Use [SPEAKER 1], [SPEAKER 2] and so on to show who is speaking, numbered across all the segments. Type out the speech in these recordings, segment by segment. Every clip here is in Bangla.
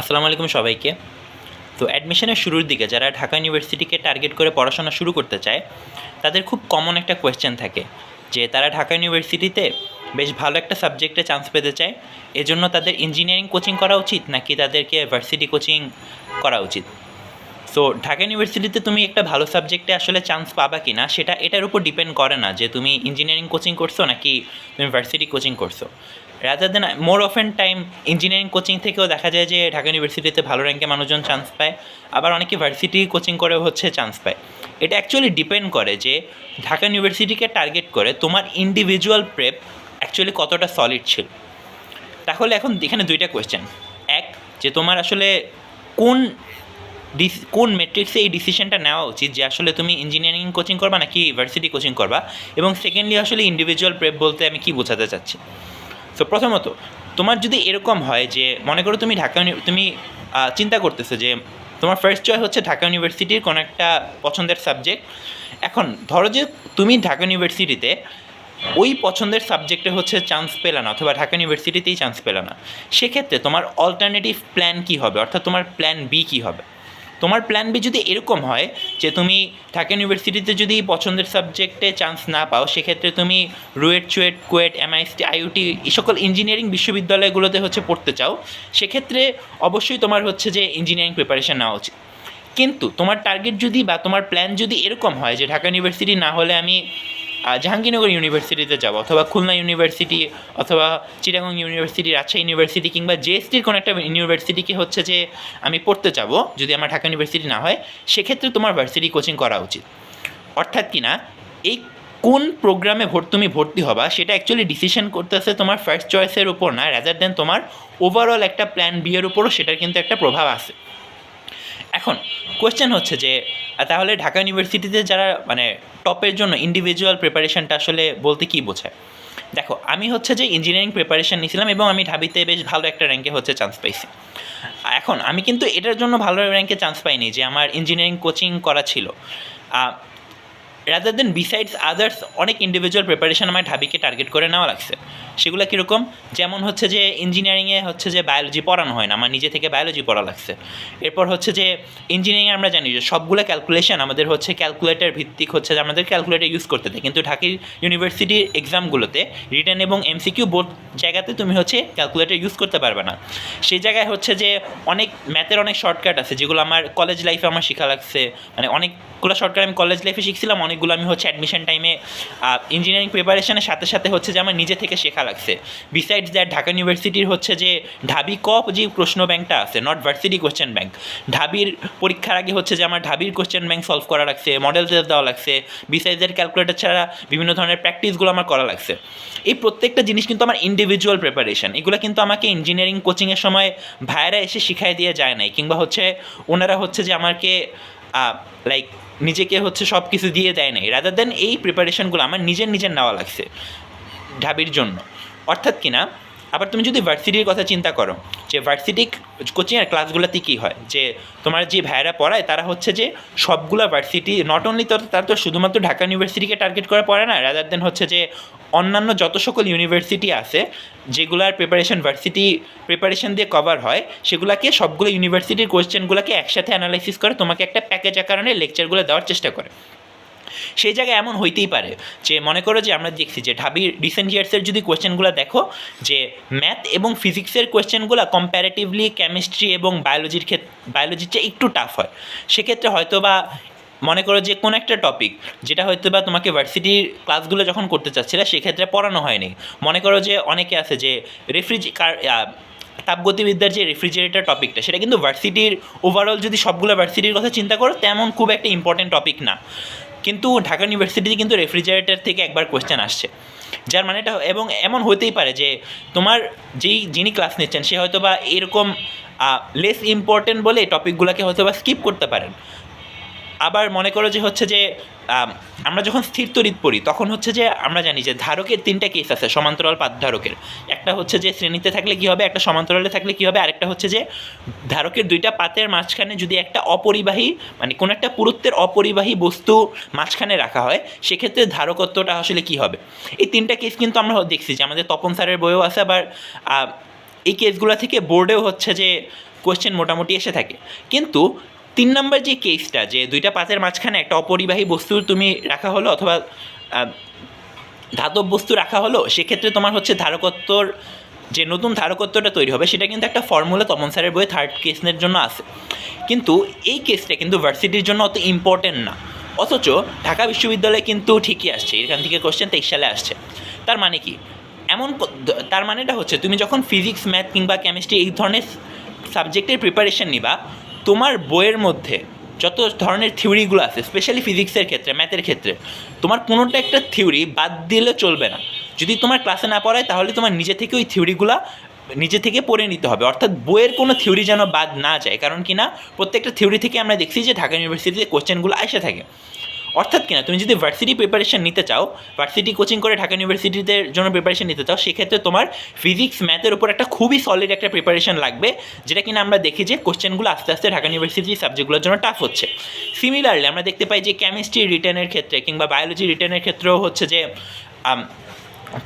[SPEAKER 1] আসসালামু আলাইকুম সবাইকে। তো অ্যাডমিশনের শুরুর দিকে যারা ঢাকা ইউনিভার্সিটিকে টার্গেট করে পড়াশোনা শুরু করতে চায়, তাদের খুব কমন একটা কোয়েশ্চেন থাকে যে তারা ঢাকা ইউনিভার্সিটিতে বেশ ভালো একটা সাবজেক্টে চান্স পেতে চায়, এজন্য তাদের ইঞ্জিনিয়ারিং কোচিং করা উচিত নাকি তাদেরকে ভার্সিটি কোচিং করা উচিত? সো ঢাকা ইউনিভার্সিটিতে তুমি একটা ভালো সাবজেক্টে আসলে চান্স পাবা কি না সেটা এটার উপর ডিপেন্ড করে না যে তুমি ইঞ্জিনিয়ারিং কোচিং করছ নাকি তুমি ভার্সিটি কোচিং করছ। Rather than more of an time engineering coaching থেকেও দেখা যায় যে ঢাকা ইউনিভার্সিটিতে ভালো র্যাঙ্কে মানুষজন চান্স পায়, আবার অনেকে ভার্সিটি কোচিং করেও হচ্ছে চান্স পায়। এটা অ্যাকচুয়ালি ডিপেন্ড করে যে ঢাকা ইউনিভার্সিটিকে টার্গেট করে তোমার ইন্ডিভিজুয়াল প্রেপ অ্যাকচুয়ালি কতটা সলিড ছিল। তাহলে এখন এখানে দুইটা কোয়েশ্চেন এক, যে তোমার আসলে কোন কোন মেট্রিক্সে এই ডিসিশনটা নেওয়া উচিত যে আসলে তুমি ইঞ্জিনিয়ারিং কোচিং করবা নাকি ভার্সিটি কোচিং করবা? এবং সেকেন্ডলি আসলে ইন্ডিভিজুয়াল প্রেপ বলতে আমি কি বোঝাতে চাচ্ছি? সো প্রথমত, তোমার যদি এরকম হয় যে, মনে করো তুমি ঢাকা তুমি চিন্তা করতেছো যে, তোমার ফার্স্ট চয়েস হচ্ছে ঢাকা ইউনিভার্সিটির কোনো একটা পছন্দের সাবজেক্ট এখন ধরো যে তুমি ঢাকা ইউনিভার্সিটিতে ওই পছন্দের সাবজেক্টে হচ্ছে চান্স পেলে না, অথবা ঢাকা ইউনিভার্সিটিতেই চান্স পেলে না। সেক্ষেত্রে তোমার অল্টারনেটিভ প্ল্যান কী হবে? অর্থাৎ তোমার প্ল্যান বি কী হবে? তোমার প্ল্যান বি যদি এরকম হয় যে তুমি ঢাকা ইউনিভার্সিটিতে যদি পছন্দের সাবজেক্টে চান্স না পাও, সেক্ষেত্রে তুমি রুয়েট, চুয়েট, কুয়েট এমআইএসটি আইউটি এই সকল ইঞ্জিনিয়ারিং বিশ্ববিদ্যালয়গুলোতে হচ্ছে পড়তে চাও, সেক্ষেত্রে অবশ্যই তোমার হচ্ছে যে ইঞ্জিনিয়ারিং প্রিপারেশন নেওয়া উচিত। কিন্তু তোমার টার্গেট যদি বা তোমার প্ল্যান যদি এরকম হয় যে ঢাকা ইউনিভার্সিটি না হলে আমি জাহাঙ্গীরনগর ইউনিভার্সিটিতে যাব, অথবা খুলনা ইউনিভার্সিটি, অথবা চিটাগং ইউনিভার্সিটি, রাজশাহী ইউনিভার্সিটি, কিংবা জেএসটির কোনো একটা ইউনিভার্সিটিকে হচ্ছে যে আমি পড়তে যাব, যদি আমার ঢাকা ইউনিভার্সিটি না হয়, সেক্ষেত্রে তোমার ভার্সিটি কোচিং করা উচিত। অর্থাৎ কি না, এই কোন প্রোগ্রামে ভর্তি তুমি ভর্তি হবা, সেটা অ্যাকচুয়ালি ডিসিশন করতেছে তোমার ফার্স্ট চয়েসের উপর না রাদার দেন তোমার ওভারঅল একটা প্ল্যান বি এর উপরও সেটার কিন্তু একটা প্রভাব আছে। এখন কোয়েশ্চেন হচ্ছে যে তাহলে ঢাকা ইউনিভার্সিটিতে যারা মানে টপের জন্য ইন্ডিভিজুয়াল প্রিপারেশনটা আসলে বলতে কী বোঝায়? দেখো, আমি হচ্ছে যে ইঞ্জিনিয়ারিং প্রিপারেশান নিয়েছিলাম এবং আমি ঢাবিতে বেশ ভালো একটা র্যাঙ্কে হচ্ছে চান্স পাইছি। এখন, আমি কিন্তু এটার জন্য ভালো র্যাঙ্কে চান্স পাইনি যে আমার ইঞ্জিনিয়ারিং কোচিং করা ছিল। রাদার দেন বিসাইডস আদার্স অনেক ইন্ডিভিজুয়াল প্রিপারেশন আমার ঢাবিকে টার্গেট করে নেওয়া লাগছে। সেগুলো কীরকম? যেমন হচ্ছে যে ইঞ্জিনিয়ারিংয়ে হচ্ছে যে বায়োলজি পড়ানো হয় না, আমার নিজে থেকে বায়োলজি পড়া লাগছে। এরপর হচ্ছে যে ইঞ্জিনিয়ারিংয়ে আমরা জানি যে সবগুলো ক্যালকুলেশন আমাদের হচ্ছে ক্যালকুলেটর ভিত্তিক হচ্ছে যে আমাদের ক্যালকুলেটর ইউজ করতে দেয়। কিন্তু ঢাকা ইউনিভার্সিটির এক্সামগুলোতে রিটার্ন এবং এমসিকিউ বোর্ড জায়গাতে তুমি হচ্ছে ক্যালকুলেটর ইউজ করতে পারবে না। সেই জায়গায় হচ্ছে যে অনেক ম্যাথের অনেক শর্টকাট আছে, যেগুলো আমার কলেজ লাইফে আমার শেখা লাগছে। মানে অনেকগুলো শর্টকাট আমি কলেজ লাইফে শিখছিলাম অনেকগুলো আমি হচ্ছে অ্যাডমিশন টাইমে ইঞ্জিনিয়ারিং প্রিপারেশনের সাথে সাথে হচ্ছে যে আমার নিজে থেকে শেখা লাগছে। বিসাইডস দ্যাট ঢাকা ইউনিভার্সিটির হচ্ছে যে ঢাবি কপ যে প্রশ্ন ব্যাংকটা আছে নট ভার্সিটি কোশ্চেন ব্যাংক ঢাবির পরীক্ষার আগে হচ্ছে যে আমার ঢাবির কোশ্চেন ব্যাংক সলভ করা লাগছে মডেল টেস্ট দেওয়া লাগছে বিসাইডসের ক্যালকুলেটর ছাড়া বিভিন্ন ধরনের প্র্যাকটিসগুলো আমার করা লাগছে। এই প্রত্যেকটা জিনিস কিন্তু আমার ইন্ডিভিজুয়াল প্রিপারেশন এগুলো কিন্তু আমাকে ইঞ্জিনিয়ারিং কোচিংয়ের সময় ভাইয়েরা এসে শিখাই দিয়ে যায় নাই, কিংবা হচ্ছে ওনারা হচ্ছে যে আমাকে লাইক নিজেকে হচ্ছে সব কিছু দিয়ে দেয় নাই রাদার দেন এই প্রিপারেশনগুলো আমার নিজের নিজের নেওয়া লাগছে, ঢাবির জন্য। অর্থাৎ কিনা আবার তুমি যদি ভার্সিটির কথা চিন্তা করো, যে ভার্সিটি কোচিংয়ের ক্লাসগুলোতে কী হয়? যে তোমার যে ভাইয়েরা পড়ায়, তারা হচ্ছে যে সবগুলো ভার্সিটি নট অনলি তো তারা তো শুধুমাত্র ঢাকা ইউনিভার্সিটিকে টার্গেট করে পড়ে না রাদার দেন হচ্ছে যে অন্যান্য যত সকল ইউনিভার্সিটি আছে, যেগুলার প্রিপারেশন ভার্সিটি প্রিপারেশন দিয়ে কভার হয়, সেগুলোকে সবগুলো ইউনিভার্সিটির কোয়েশ্চেনগুলোকে একসাথে অ্যানালাইসিস করে, তোমাকে একটা প্যাকেজ আকারে লেকচারগুলো দেওয়ার চেষ্টা করে। সেই জায়গায় এমন হইতেই পারে যে, মনে করো যে আমরা দেখছি যে ঢাবির রিসেন্ট ইয়ার্সের যদি কোয়েশ্চেনগুলো দেখো, যে ম্যাথ এবং ফিজিক্সের কোয়েশ্চেনগুলো কম্প্যারেটিভলি কেমিস্ট্রি এবং বায়োলজির ক্ষেত্রে বায়োলজির চেয়ে একটু টাফ হয়। সেক্ষেত্রে হয়তো বা মনে করো যে কোনো একটা টপিক যেটা হয়তো বা তোমাকে ভার্সিটির ক্লাসগুলো যখন করতে চাচ্ছিলে, সেক্ষেত্রে পড়ানো হয়নি। মনে করো যে অনেকে আছে যে রেফ্রিজ তাপগতিবিদ্যার যে রেফ্রিজারেটর টপিকটা সেটা কিন্তু ভার্সিটির ওভারঅল যদি সবগুলো ভার্সিটির কথা চিন্তা করো, তেমন খুব একটা ইম্পর্টেন্ট টপিক না। কিন্তু ঢাকা ইউনিভার্সিটিতে কিন্তু রেফ্রিজারেটর থেকে একবার কোয়েশ্চেন আসছে। যার মানে এটা এবং এমন হতেই পারে যে তোমার যেই, যিনি ক্লাস নিচ্ছেন, সে হয়তো বা এরকম লেস ইম্পর্টেন্ট বলে টপিকগুলোকে হয়তো বা স্কিপ করতে পারেন। আবার মনে করো যে হচ্ছে যে আমরা যখন স্থির তড়িৎ পড়ি, তখন হচ্ছে যে আমরা জানি যে ধারকের তিনটা কেস আছে, সমান্তরাল পাত ধারকের। একটা হচ্ছে যে শ্রেণীতে থাকলে কী হবে, একটা সমান্তরালে থাকলে কী হবে, আরেকটা হচ্ছে যে ধারকের দুইটা পাতের মাঝখানে যদি একটা অপরিবাহী মানে কোনো একটা পুরুত্বের অপরিবাহী বস্তু মাঝখানে রাখা হয়, সেক্ষেত্রে ধারকত্বটা আসলে কী হবে? এই তিনটা কেস কিন্তু আমরা দেখছি যে আমাদের তপন স্যারের বইও আছে, আবার এই কেসগুলো থেকে বোর্ডেও হচ্ছে যে কোয়েশ্চেন মোটামুটি এসে থাকে। কিন্তু তিন নম্বর যে কেসটা যে দুইটা পাতের মাঝখানে একটা অপরিবাহী বস্তু তুমি রাখা হলো অথবা ধাতব বস্তু রাখা হলো, সেক্ষেত্রে তোমার হচ্ছে ধারকত্বর, যে নতুন ধারকত্বটা তৈরি হবে, সেটা কিন্তু একটা ফর্মুলা তপন স্যারের বইয়ে থার্ড কেসের জন্য আছে। কিন্তু এই কেসটা কিন্তু ভার্সিটির জন্য অত ইম্পর্টেন্ট না। অথচ ঢাকা বিশ্ববিদ্যালয়ে কিন্তু ঠিকই আসছে, এখান থেকে কোশ্চেন তেইশ সালে আসছে। তার মানে কি? এমন তার মানেটা হচ্ছে তুমি যখন ফিজিক্স ম্যাথ কিংবা কেমিস্ট্রি এই ধরনের সাবজেক্টের প্রিপারেশন নিবা তোমার বইয়ের মধ্যে যত ধরনের থিওরিগুলো আছে স্পেশালি ফিজিক্সের ক্ষেত্রে ম্যাথের ক্ষেত্রে, তোমার কোনোটা একটা থিওরি বাদ দিলে চলবে না। যদি তোমার ক্লাসে না পড়ায়, তাহলে তোমার নিজে থেকে ওই থিওরিগুলো নিজে থেকে পড়ে নিতে হবে। অর্থাৎ বইয়ের কোনো থিওরি যেন বাদ না যায়। কারণ কি না, প্রত্যেকটা থিওরি থেকে আমরা দেখছি যে ঢাকা ইউনিভার্সিটিতে কোশ্চেনগুলো আসে থাকে। অর্থাৎ কিনা, তুমি যদি ভার্সিটি প্রিপারেশন নিতে চাও ভার্সিটি কোচিং করে ঢাকা ইউনিভার্সিটিতে জন্য প্রিপারেশন নিতে চাও, সেক্ষেত্রে তোমার ফিজিক্স ম্যাথের উপর একটা খুবই সলিড একটা প্রিপারেশন লাগবে, যেটা কিনা আমরা দেখি যে কোশ্চেনগুলো আস্তে আস্তে ঢাকা ইউনিভার্সিটির সাবজেক্টগুলোর জন্য টাফ হচ্ছে। সিমিলারলি আমরা দেখতে পাই যে কেমিস্ট্রি রিটার্নের ক্ষেত্রে কিংবা বায়োলজি রিটার্নের ক্ষেত্রেও হচ্ছে যে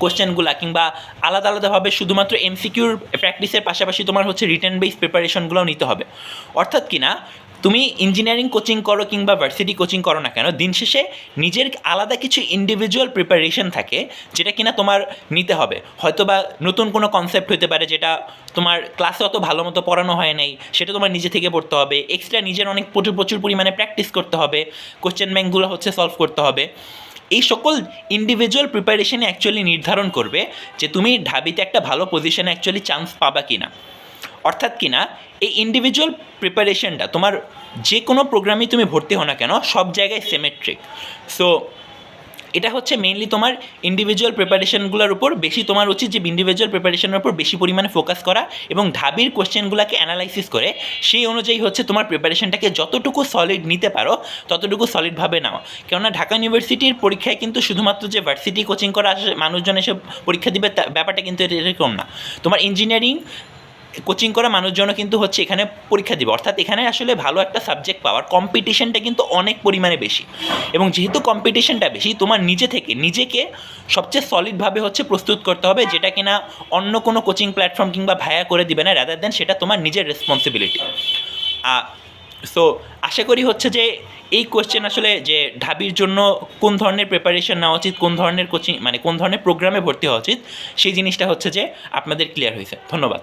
[SPEAKER 1] কোশ্চেনগুলো কিংবা আলাদা আলাদাভাবে শুধুমাত্র এমসিকিউর প্র্যাকটিসের পাশাপাশি তোমার হচ্ছে রিটার্ন বেস প্রিপারেশনগুলোও নিতে হবে। অর্থাৎ কিনা তুমি ইঞ্জিনিয়ারিং কোচিং করো কিংবা ভার্সিটি কোচিং করো না কেন, দিন শেষে নিজের আলাদা কিছু ইন্ডিভিজুয়াল প্রিপারেশন থাকে যেটা কিনা তোমার নিতে হবে। হয়তো বা নতুন কোনো কনসেপ্ট হতে পারে যেটা তোমার ক্লাসে অত ভালো মতো পড়ানো হয় নাই, সেটা তোমার নিজে থেকে পড়তে হবে। এক্সট্রা নিজের অনেক প্রচুর প্রচুর পরিমাণে প্র্যাকটিস করতে হবে কোশ্চেন ব্যাঙ্কগুলো হচ্ছে সলভ করতে হবে। এই সকল ইন্ডিভিজুয়াল প্রিপারেশনে অ্যাকচুয়ালি নির্ধারণ করবে যে তুমি ঢাবিতে একটা ভালো পজিশনে অ্যাকচুয়ালি চান্স পাবা কি না অর্থাৎ কি না, এই ইন্ডিভিজুয়াল প্রিপারেশনটা তোমার যে কোনো প্রোগ্রামেই তুমি ভর্তি হও না কেন, সব জায়গায় সিমেট্রিক সো এটা হচ্ছে মেইনলি তোমার ইন্ডিভিজুয়াল প্রিপারেশনগুলোর উপর, বেশি তোমার উচিত যে ইন্ডিভিজুয়াল প্রিপারেশনের উপর বেশি পরিমাণে ফোকাস করা এবং ঢাবির কোশ্চেনগুলোকে অ্যানালাইসিস করে, সেই অনুযায়ী হচ্ছে তোমার প্রিপারেশনটাকে যতটুকু সলিড নিতে পারো, ততটুকু সলিডভাবে নাও। কেননা ঢাকা ইউনিভার্সিটির পরীক্ষায় কিন্তু শুধুমাত্র যে ভার্সিটি কোচিং করা মানুষজন এসে পরীক্ষা দিবে ব্যাপারটা কিন্তু এরকম না। তোমার ইঞ্জিনিয়ারিং কোচিং করা মানুষজনও কিন্তু হচ্ছে এখানে পরীক্ষা দিবে। অর্থাৎ এখানে আসলে ভালো একটা সাবজেক্ট পাওয়ার কম্পিটিশনটা কিন্তু অনেক পরিমাণে বেশি। এবং যেহেতু কম্পিটিশনটা বেশি, তোমার নিজে থেকে, নিজেকে সবচেয়ে সলিডভাবে হচ্ছে প্রস্তুত করতে হবে, যেটা কিনা অন্য কোনো কোচিং প্ল্যাটফর্ম কিংবা ভায়া করে দিবে না রাদার দেন সেটা তোমার নিজের রেসপন্সিবিলিটি সো আশা করি হচ্ছে যে এই কোয়েশ্চেন আসলে যে ঢাবির জন্য কোন ধরনের প্রিপারেশন নেওয়া উচিত, কোন ধরনের কোচিং মানে কোন ধরনের প্রোগ্রামে ভর্তি হওয়া উচিত, সেই জিনিসটা হচ্ছে যে আপনাদের ক্লিয়ার হয়েছে। ধন্যবাদ।